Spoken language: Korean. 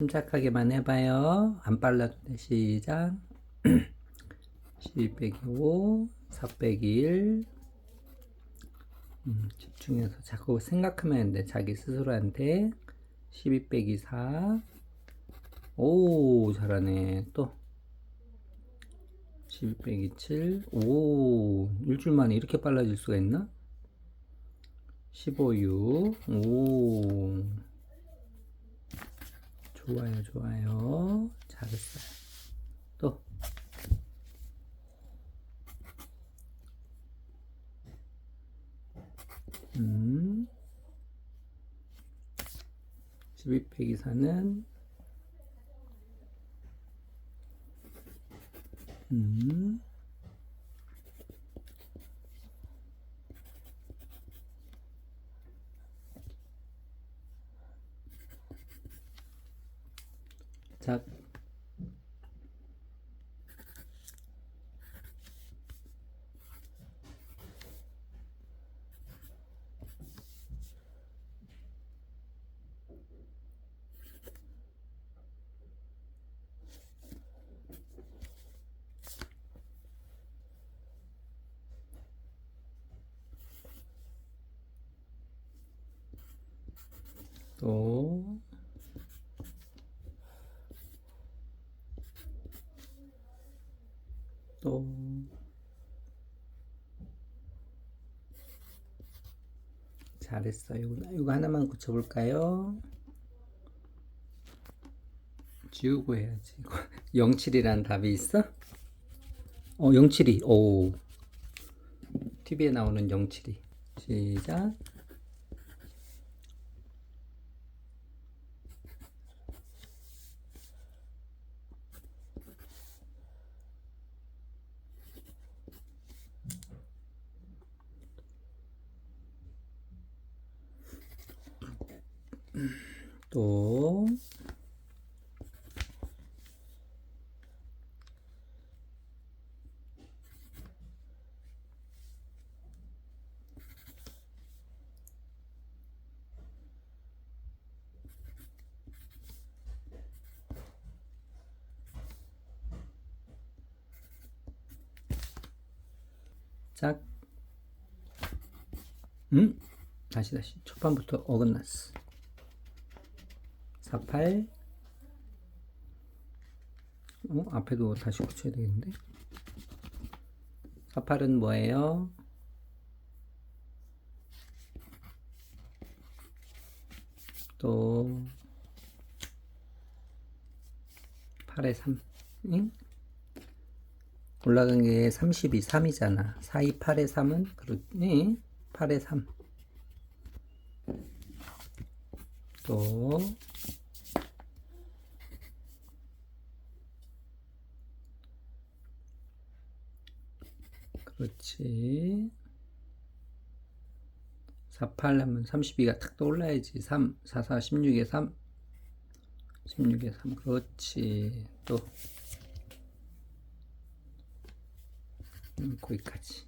침착하게만 해봐요. 안 빨라도 돼. 시작. 12 빼기 5, 4 빼기 1. 음, 집중해서 자꾸 생각하면 돼. 자기 스스로한테. 12 빼기 4. 오, 잘하네. 또. 12 빼기 7. 오, 일주일 만에 이렇게 빨라질 수가 있나? 15, 6. 오. 좋아요, 좋아요. 잘했어요. 또. 음. 12 빼기 4는 음. 자, 또, 또, 잘했어요. 이거, 하나만 고쳐볼까요? 지우고 해야지. 07이란 답이 있어? 어, 072. 오. TV에 나오는 072. 시작. 또, 짝. 음? 다시 다시 초반부터 어긋났어. 48 어? 앞에도 다시 고쳐야 되겠는데 48은 뭐예요? 또 8에 3 응? 올라간 게 32, 3이잖아 4, 2, 8에 3은 그렇니? 8에 3또 그렇지. 48 하면 32가 탁 떠올라야지. 3 4 4 16에 3 16에 3 그렇지. 또. 음, 거기까지